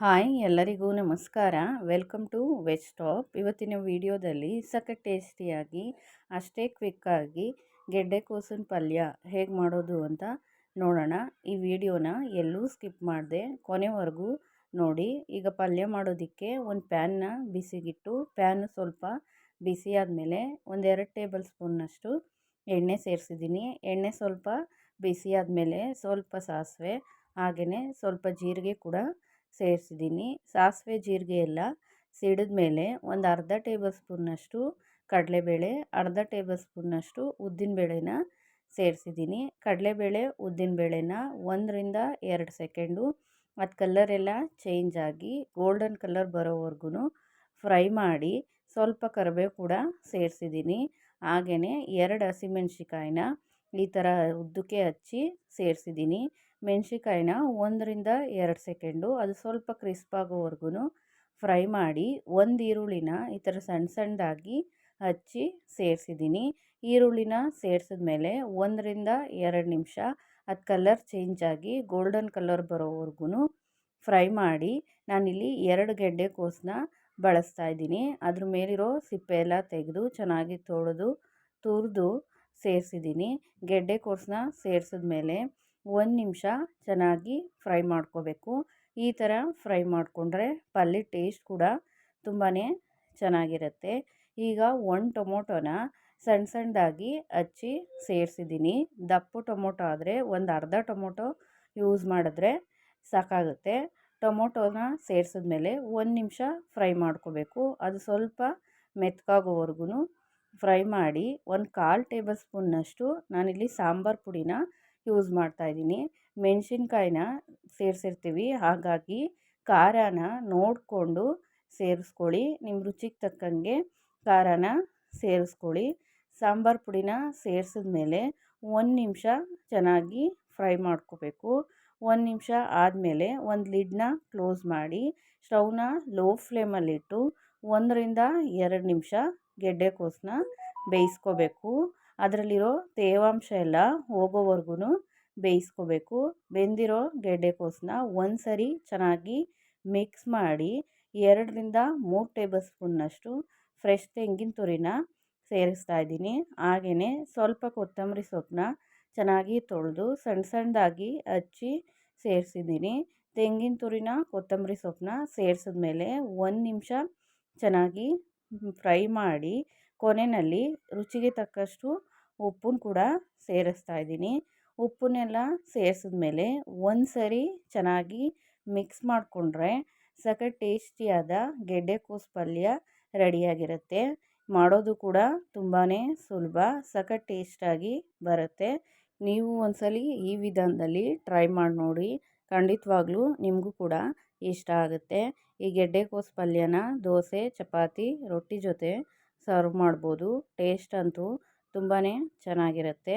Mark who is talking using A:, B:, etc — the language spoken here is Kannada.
A: ಹಾಯ್, ಎಲ್ಲರಿಗೂ ನಮಸ್ಕಾರ. Welcome to veg top. ಇವತ್ತಿನ ವಿಡಿಯೋದಲ್ಲಿ ಸಖತ್ ಟೇಸ್ಟಿಯಾಗಿ, ಅಷ್ಟೇ ಕ್ವಿಕ್ಕಾಗಿ ಗೆಡ್ಡೆಕೋಸಿನ ಪಲ್ಯ ಹೇಗೆ ಮಾಡೋದು ಅಂತ ನೋಡೋಣ. ಈ ವಿಡಿಯೋನ ಎಲ್ಲೂ ಸ್ಕಿಪ್ ಮಾಡಿದೆ ಕೊನೆವರೆಗೂ ನೋಡಿ. ಈಗ ಪಲ್ಯ ಮಾಡೋದಕ್ಕೆ ಒಂದು ಪ್ಯಾನ್ನ ಬಿಸಿಗಿಟ್ಟು ಪ್ಯಾನ್ ಸ್ವಲ್ಪ ಬಿಸಿ ಆದಮೇಲೆ ಒಂದೆರಡು ಟೇಬಲ್ ಸ್ಪೂನ್ನಷ್ಟು ಎಣ್ಣೆ ಸೇರಿಸಿದ್ದೀನಿ. ಎಣ್ಣೆ ಸ್ವಲ್ಪ ಬಿಸಿ ಆದಮೇಲೆ ಸ್ವಲ್ಪ ಸಾಸಿವೆ ಹಾಗೆಯೇ ಸ್ವಲ್ಪ ಜೀರಿಗೆ ಕೂಡ ಸೇರಿಸಿದ್ದೀನಿ. ಸಾಸಿವೆ, ಜೀರಿಗೆ ಎಲ್ಲ ಸಿಡಿದ ಮೇಲೆ ಒಂದು ಅರ್ಧ ಟೇಬಲ್ ಸ್ಪೂನ್ನಷ್ಟು ಕಡಲೆಬೇಳೆ, ಅರ್ಧ ಟೇಬಲ್ ಸ್ಪೂನ್ನಷ್ಟು ಉದ್ದಿನಬೇಳೆನ ಸೇರಿಸಿದ್ದೀನಿ. ಕಡಲೆಬೇಳೆ ಉದ್ದಿನಬೇಳೆನ ಒಂದರಿಂದ ಎರಡು ಸೆಕೆಂಡು. ಅದು ಕಲ್ಲರೆಲ್ಲ ಚೇಂಜ್ ಆಗಿ ಗೋಲ್ಡನ್ ಕಲರ್ ಬರೋವರೆಗೂ ಫ್ರೈ ಮಾಡಿ ಸ್ವಲ್ಪ ಕರಿಬೇವು ಕೂಡ ಸೇರಿಸಿದ್ದೀನಿ. ಹಾಗೆಯೇ ಎರಡು ಹಸಿಮೆಣ್ಸಿಕಾಯಿನ ಈ ಥರ ಉದ್ದಕ್ಕೆ ಹಚ್ಚಿ ಸೇರಿಸಿದ್ದೀನಿ. ಮೆಣಸಿಕಾಯಿನ ಒಂದರಿಂದ ಎರಡು ಸೆಕೆಂಡು, ಅದು ಸ್ವಲ್ಪ ಕ್ರಿಸ್ಪ್ ಆಗೋವರೆಗೂ ಫ್ರೈ ಮಾಡಿ ಒಂದು ಈರುಳ್ಳಿನ ಈ ಥರ ಸಣ್ಣ ಸಣ್ಣದಾಗಿ ಹಚ್ಚಿ ಸೇರಿಸಿದ್ದೀನಿ. ಈರುಳ್ಳಿನ ಸೇರಿಸಿದ್ಮೇಲೆ ಒಂದರಿಂದ ಎರಡು ನಿಮಿಷ ಅದು ಕಲರ್ ಚೇಂಜ್ ಆಗಿ ಗೋಲ್ಡನ್ ಕಲರ್ ಬರೋವರೆಗೂ ಫ್ರೈ ಮಾಡಿ ನಾನಿಲ್ಲಿ ಎರಡು ಗೆಡ್ಡೆ ಕೋಸನ್ನ ಬಳಸ್ತಾ ಇದ್ದೀನಿ. ಅದ್ರ ಮೇಲಿರೋ ಸಿಪ್ಪೆ ಎಲ್ಲ ತೆಗೆದು ಚೆನ್ನಾಗಿ ತೊಳೆದು, ತುರಿದು ಸೇರಿಸಿದ್ದೀನಿ. ಗೆಡ್ಡೆಕೋಸನ್ನ ಸೇರಿಸಿದ್ಮೇಲೆ ಒಂದು ನಿಮಿಷ ಚೆನ್ನಾಗಿ ಫ್ರೈ ಮಾಡ್ಕೋಬೇಕು. ಈ ಥರ ಫ್ರೈ ಮಾಡಿಕೊಂಡ್ರೆ ಪಲ್ಯ ಟೇಸ್ಟ್ ಕೂಡ ತುಂಬಾ ಚೆನ್ನಾಗಿರುತ್ತೆ. ಈಗ ಒಂದು ಟೊಮೊಟೊನ ಸಣ್ಣ ಸಣ್ಣದಾಗಿ ಹಚ್ಚಿ ಸೇರಿಸಿದ್ದೀನಿ. ದಪ್ಪು ಟೊಮೊಟೊ ಆದರೆ ಒಂದು ಅರ್ಧ ಟೊಮೊಟೊ ಯೂಸ್ ಮಾಡಿದ್ರೆ ಸಾಕಾಗುತ್ತೆ. ಟೊಮೊಟೊನ ಸೇರಿಸಿದ್ಮೇಲೆ ಒಂದು ನಿಮಿಷ ಫ್ರೈ ಮಾಡ್ಕೋಬೇಕು. ಅದು ಸ್ವಲ್ಪ ಮೆತ್ಕಾಗೋವರೆಗೂ ಫ್ರೈ ಮಾಡಿ ಒಂದು ಕಾಲು ಟೇಬಲ್ ಸ್ಪೂನ್ನಷ್ಟು ನಾನಿಲ್ಲಿ ಸಾಂಬಾರು ಪುಡಿನ ಯೂಸ್ ಮಾಡ್ತಾಯಿದ್ದೀನಿ ಮೆಣಸಿನ್ಕಾಯಿನ ಸೇರಿಸಿರ್ತೀವಿ. ಹಾಗಾಗಿ ಖಾರನ ನೋಡಿಕೊಂಡು ಸೇರಿಸ್ಕೊಳ್ಳಿ. ನಿಮ್ಮ ರುಚಿಗೆ ತಕ್ಕಂಗೆ ಖಾರನ ಸೇರಿಸ್ಕೊಳ್ಳಿ. ಸಾಂಬಾರು ಪುಡಿನ ಸೇರಿಸಿದ್ಮೇಲೆ ಒಂದು ನಿಮಿಷ ಚೆನ್ನಾಗಿ ಫ್ರೈ ಮಾಡ್ಕೋಬೇಕು. ಒಂದು ನಿಮಿಷ ಆದಮೇಲೆ ಒಂದು ಲಿಡ್ನ ಕ್ಲೋಸ್ ಮಾಡಿ ಸ್ಟವ್ನ ಲೋ ಫ್ಲೇಮಲ್ಲಿಟ್ಟು ಒಂದರಿಂದ ಎರಡು ನಿಮಿಷ ಗೆಡ್ಡೆಕೋಸನ್ನ ಬೇಯಿಸ್ಕೋಬೇಕು. ಅದರಲ್ಲಿರೋ ತೇವಾಂಶ ಎಲ್ಲ ಹೋಗೋವರೆಗೂ ಬೇಯಿಸ್ಕೋಬೇಕು. ಬೆಂದಿರೋ ಗೆಡ್ಡೆಕೋಸನ್ನ ಒಂದು ಸರಿ ಚೆನ್ನಾಗಿ ಮಿಕ್ಸ್ ಮಾಡಿ ಎರಡರಿಂದ ಮೂರು ಟೇಬಲ್ ಸ್ಪೂನ್ನಷ್ಟು ಫ್ರೆಶ್ ತೆಂಗಿನ ತುರಿನ ಸೇರಿಸ್ತಾ ಇದ್ದೀನಿ. ಹಾಗೆಯೇ ಸ್ವಲ್ಪ ಕೊತ್ತಂಬರಿ ಸೊಪ್ಪನ್ನ ಚೆನ್ನಾಗಿ ತೊಳೆದು ಸಣ್ಣ ಸಣ್ಣದಾಗಿ ಹಚ್ಚಿ ಸೇರಿಸಿದ್ದೀನಿ. ತೆಂಗಿನ ತುರಿನ, ಕೊತ್ತಂಬರಿ ಸೊಪ್ಪನ್ನ ಸೇರಿಸಿದ್ಮೇಲೆ ಒಂದು ನಿಮಿಷ ಚೆನ್ನಾಗಿ ಫ್ರೈ ಮಾಡಿ ಕೊನೆಯಲ್ಲಿ ರುಚಿಗೆ ತಕ್ಕಷ್ಟು ಉಪ್ಪನ್ನು ಕೂಡ ಸೇರಿಸ್ತಾ ಇದ್ದೀನಿ. ಉಪ್ಪನ್ನೆಲ್ಲ ಸೇರಿಸಿದ್ಮೇಲೆ ಒಂದು ಸರಿ ಚೆನ್ನಾಗಿ ಮಿಕ್ಸ್ ಮಾಡಿಕೊಂಡ್ರೆ ಸಖತ್ ಟೇಸ್ಟಿಯಾದ ಗೆಡ್ಡೆಕೋಸು ಪಲ್ಯ ರೆಡಿಯಾಗಿರುತ್ತೆ. ಮಾಡೋದು ಕೂಡ ತುಂಬಾ ಸುಲಭ, ಸಖತ್ ಟೇಸ್ಟಾಗಿ ಬರುತ್ತೆ. ನೀವು ಒಂದ್ಸಲಿ ಈ ವಿಧಾನದಲ್ಲಿ ಟ್ರೈ ಮಾಡಿ ನೋಡಿ, ಖಂಡಿತವಾಗ್ಲೂ ನಿಮಗೂ ಕೂಡ ಇಷ್ಟ ಆಗುತ್ತೆ. ಈ ಗೆಡ್ಡೆಕೋಸು ಪಲ್ಯನ ದೋಸೆ, ಚಪಾತಿ, ರೊಟ್ಟಿ ಜೊತೆ ಸರ್ವ್ ಮಾಡ್ಬೋದು. ಟೇಸ್ಟ್ ಅಂತೂ ತುಂಬಾ ಚೆನ್ನಾಗಿರುತ್ತೆ.